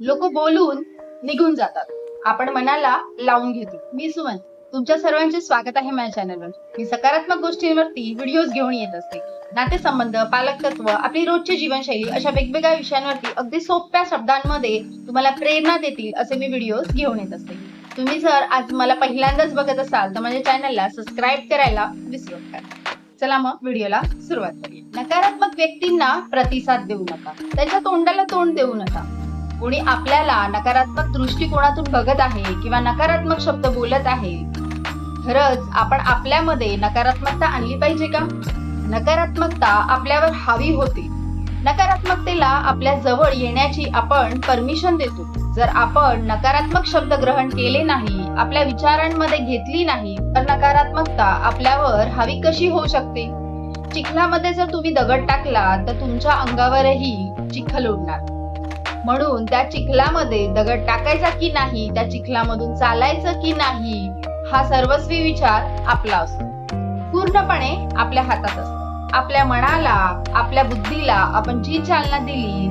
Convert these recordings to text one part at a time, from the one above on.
लोक बोलून निघून जातात. आपण मनाला लावून घेतो. मी सुमन तुमच्या सर्वांचे स्वागत आहे माझ्या चॅनलवर मी सकारात्मक गोष्टींवरती व्हिडिओज घेऊन येत असते. नातेसंबंध पालकत्व आपली रोजची जीवनशैली अशा वेगवेगळ्या विषयांवरती अगदी सोप्या शब्दांमध्ये तुम्हाला प्रेरणा देतील असे मी व्हिडिओज घेऊन येत असते. तुम्ही जर आज मला पहिल्यांदाच बघत असाल तर माझ्या चॅनलला सबस्क्राईब करायला विसरू नका. चला मग व्हिडिओला सुरुवात करूया. नकारात्मक व्यक्तींना प्रतिसाद देऊ नका. त्यांच्या तोंडाला तोंड देऊ नका. कोणी आपल्याला नकारात्मक दृष्टिकोनातून बघत आहे किंवा नकारात्मक शब्द बोलत आहे खरंच आपण आपल्यामध्ये नकारात्मकता आणली पाहिजे का? नकारात्मकता आपल्यावर हावी होते. नकारात्मकतेला आपल्या जवळ येण्याची आपण परमिशन देतो. जर आपण नकारात्मक शब्द ग्रहण केले नाही आपल्या विचारांमध्ये घेतली नाही तर नकारात्मकता आपल्यावर हावी कशी होऊ शकते? चिखलामध्ये जर तुम्ही दगड टाकला तर तुमच्या अंगावरही चिखल उडणार. म्हणून त्या चिखलामध्ये दगड टाकायचा की नाही त्या चिखलामधून चालायचं की नाही हा सर्वस्वी विचार आपला असतो. पूर्णपणे आपल्या हातात असतो. आपल्या मनाला आपल्या बुद्धीला आपण जी चालना दिली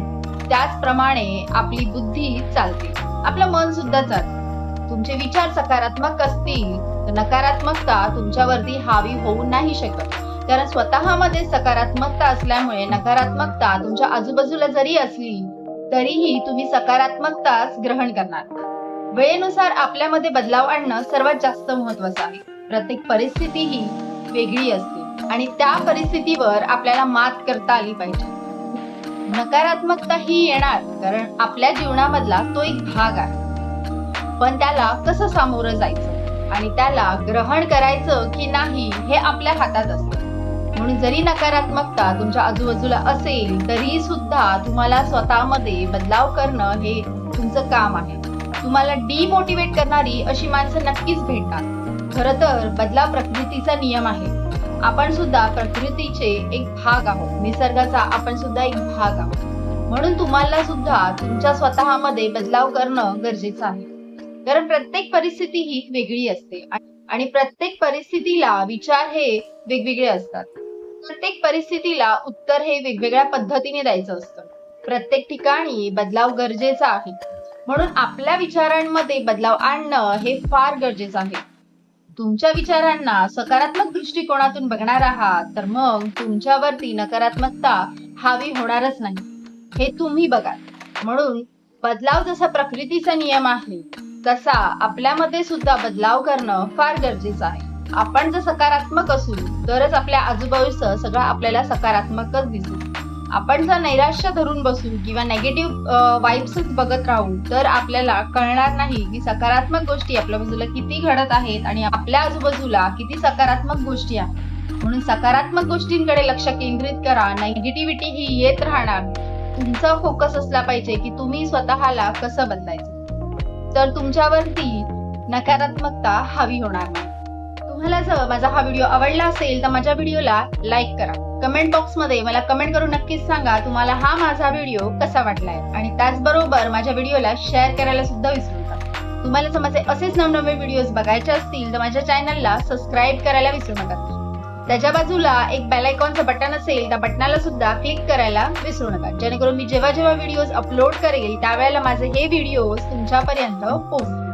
त्याचप्रमाणे आपली बुद्धी चालते. आपलं मन सुद्धा चालते. तुमचे विचार सकारात्मक असतील तर नकारात्मकता तुमच्यावरती हावी होऊ नाही शकत. कारण स्वतःमध्ये सकारात्मकता असल्यामुळे नकारात्मकता तुमच्या आजूबाजूला जरी असली तरीही तुम्ही सकारात्मकताच ग्रहण करणार. वेळेनुसार आपल्यामध्ये बदलाव आणणं सर्वात जास्त महत्वाचं आहे. प्रत्येक परिस्थिती ही वेगळी असते आणि त्या परिस्थितीवर आपल्याला मात करता आली पाहिजे. नकारात्मकता ही येणार कारण आपल्या जीवनामधला तो एक भाग आहे. पण त्याला कसं सामोरं जायचं? आणि त्याला ग्रहण करायचं की नाही हे आपल्या हातात असतं. म्हणून जरी नकारात्मकता तुमच्या आजूबाजूला असेल तरी सुद्धा तुम्हाला स्वतःमध्ये बदलाव करणं हे तुमचं काम आहे. तुम्हाला डिमोटिवेट करणारी अशी माणसं नक्कीच भेटणार खर तर बदलाव प्रकृतीचा नियम आहे. आपण सुद्धा प्रकृतीचे एक भाग आहोत. निसर्गाचा आपण सुद्धा एक भाग आहोत. म्हणून तुम्हाला सुद्धा तुमच्या स्वतःमध्ये बदलाव करणं गरजेचं आहे. कारण प्रत्येक परिस्थिती ही वेगळी असते आणि प्रत्येक परिस्थितीला विचार हे वेगवेगळे असतात. प्रत्येक परिस्थितीला उत्तर हे वेगवेगळ्या पद्धतीने द्यायचं असतं. प्रत्येक ठिकाणी बदलाव गरजेचा आहे. म्हणून आपल्या विचारांमध्ये बदलाव आणणं हे फार गरजेचं आहे. तुमच्या विचारांना सकारात्मक दृष्टिकोनातून बघणार आहात तर मग तुमच्यावरती नकारात्मकता हावी होणारच नाही. हे तुम्ही बघा म्हणून बदलाव जसा प्रकृतीचा नियम आहे तसा आपल्यामध्ये सुद्धा बदलाव करणं फार गरजेचं आहे. आपण जर सकारात्मक असू तरच आपल्या आजूबाजूचं सगळं आपल्याला सकारात्मकच दिसू. आपण जर नैराश्य धरून बसू किंवा नेगेटिव्ह वाईब्सच बघत राहू तर आपल्याला कळणार नाही की सकारात्मक गोष्टी आपल्या बाजूला किती घडत आहेत आणि आपल्या आजूबाजूला किती सकारात्मक गोष्टी आहेत. म्हणून सकारात्मक गोष्टींकडे लक्ष केंद्रित करा नेगेटिव्हिटी ही येत राहणार. तुमचा फोकस असला पाहिजे की तुम्ही स्वतःला कसं बदलायचं? तर तुमच्यावरती नकारात्मकता हवी होणार नाही. तुम्हाला जर माझा हा व्हिडिओ आवडला असेल तर माझ्या व्हिडिओला लाईक करा. कमेंट बॉक्समध्ये मला कमेंट करून नक्कीच सांगा तुम्हाला हा माझा व्हिडिओ कसा वाटलाय. आणि त्याचबरोबर माझ्या व्हिडिओला शेअर करायला सुद्धा विसरू नका. तुम्हाला जर माझे असेच नवनवे व्हिडिओज बघायचे असतील तर माझ्या चॅनलला सबस्क्राईब करायला विसरू नका. त्याच्या बाजूला एक बेल आयकॉनचं बटन असेल त्या बटनाला सुद्धा क्लिक करायला विसरू नका. जेणेकरून मी जेव्हा जेव्हा व्हिडिओज अपलोड करेल त्यावेळेला माझे हे व्हिडिओज तुमच्यापर्यंत पोहोचतील.